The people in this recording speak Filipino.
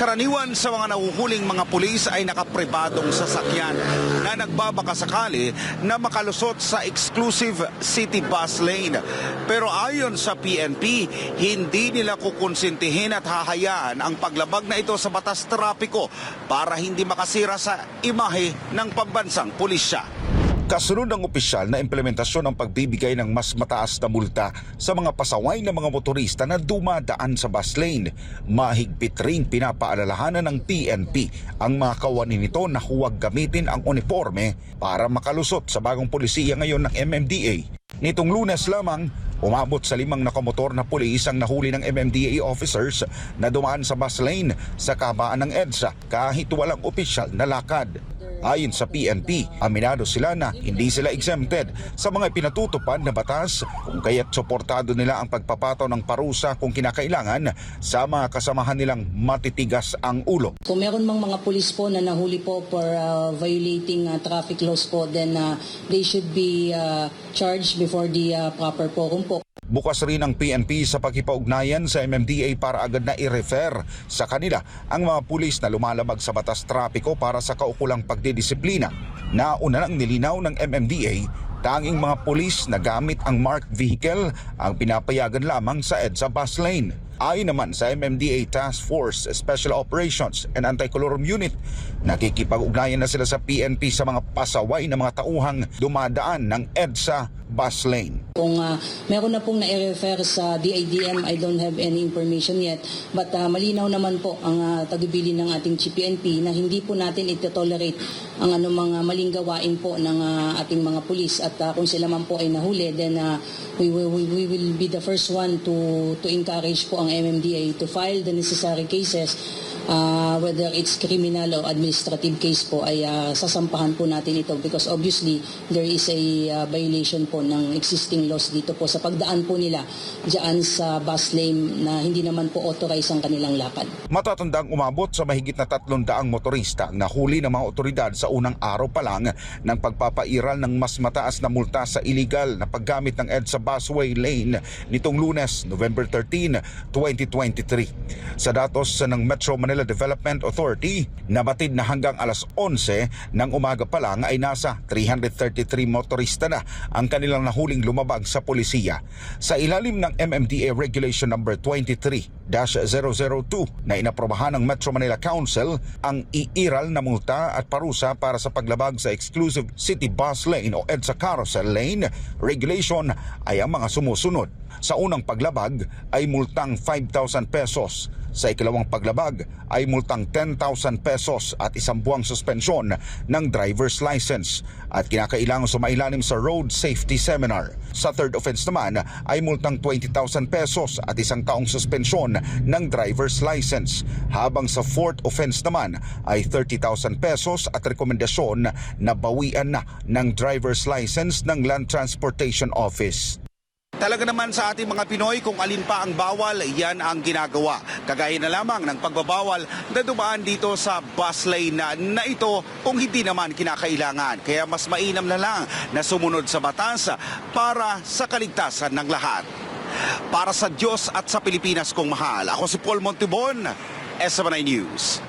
Karaniwan sa mga nahuhuling mga pulis ay nakapribadong sasakyan na nagbabakasakali na makalusot sa exclusive city bus lane. Pero ayon sa PNP, hindi nila kukonsintihin at hahayaan ang paglabag na ito sa batas trapiko para hindi makasira sa imahe ng pambansang pulisya. Kasunod ng opisyal na implementasyon ng pagbibigay ng mas mataas na multa sa mga pasaway ng mga motorista na dumadaan sa bus lane. Mahigpit ring pinapaalalahanan ng PNP ang mga kawani nito na huwag gamitin ang uniforme para makalusot sa bagong polisiya ngayon ng MMDA. Nitong lunes lamang, umabot sa limang nakamotor na pulis ang nahuli ng MMDA officers na dumaan sa bus lane sa kabaan ng EDSA kahit walang opisyal na lakad. Ayon sa PNP, aminado sila na hindi sila exempted sa mga pinatutupad na batas kung kaya't suportado nila ang pagpapato ng parusa kung kinakailangan sa mga kasamahan nilang matitigas ang ulo. Kung meron mang mga pulis po na nahuli po for uh, violating uh, traffic laws po, then uh, they should be uh, charged before the uh, proper forum po. Bukas rin ang PNP sa pagkipaugnayan sa MMDA para agad na i-refer sa kanila ang mga pulis na lumalabag sa batas trapiko para sa kaukulang pagdidisiplina. Nauna nang nilinaw ng MMDA, tanging mga pulis na gamit ang marked vehicle ang pinapayagan lamang sa EDSA bus lane. Ayon naman sa MMDA Task Force Special Operations and Anti-Colorum Unit, nakikipag-ugnayan na sila sa PNP sa mga pasaway na mga tauhang dumadaan ng EDSA bus lane. Kung uh, meron na pong na-refer sa DIDM, I don't have any information yet. But uh, malinaw naman po ang uh, tagubili ng ating GPNP na hindi po natin ito-tolerate ang ano mga maling gawain po ng uh, ating mga pulis. At uh, kung sila man po ay nahuli, then uh, we, we, we will be the first one to, to encourage po ang MMDA to file the necessary cases uh, whether it's criminal or administrative case po ay uh, sasampahan po natin ito because obviously there is a uh, violation po ng existing laws dito po sa pagdaan po nila diyan sa bus lane na hindi naman po authorize ang kanilang lakad. Matatandang umabot sa mahigit na 300 motorista ang nahuli ng mga otoridad sa unang araw pa lang ng pagpapairal ng mas mataas na multa sa illegal na paggamit ng EDSA busway lane nitong lunes, November 13, 2023. Sa datos ng Metro Manila Development Authority, nabatid na hanggang alas 11 ng umaga pa lang ay nasa 333 motorista na ang kanilang nahuling lumabag sa polisiya. Sa ilalim ng MMDA Regulation Number 23-002 na inaprobahan ng Metro Manila Council ang iiral na multa at parusa para sa paglabag sa exclusive city bus lane o EDSA carousel lane regulation ay ang mga sumusunod. Sa unang paglabag ay multang 5,000 pesos. Sa ikalawang paglabag ay multang 10,000 pesos at isang buwang suspensyon ng driver's license at kinakailangan sumailalim sa road safety seminar. Sa third offense naman ay multang 20,000 pesos at isang taong suspensyon ng driver's license. Habang sa fourth offense naman ay 30,000 pesos at rekomendasyon na bawian na ng driver's license ng Land Transportation Office. Talaga naman sa ating mga Pinoy kung alin pa ang bawal, yan ang ginagawa. Kagaya na lamang ng pagbabawal na dumaan dito sa bus lane na, na ito kung hindi naman kinakailangan. Kaya mas mainam na lang na sumunod sa batas para sa kaligtasan ng lahat. Para sa Diyos at sa Pilipinas kong mahal, ako si Paul Montibon, SMNI News.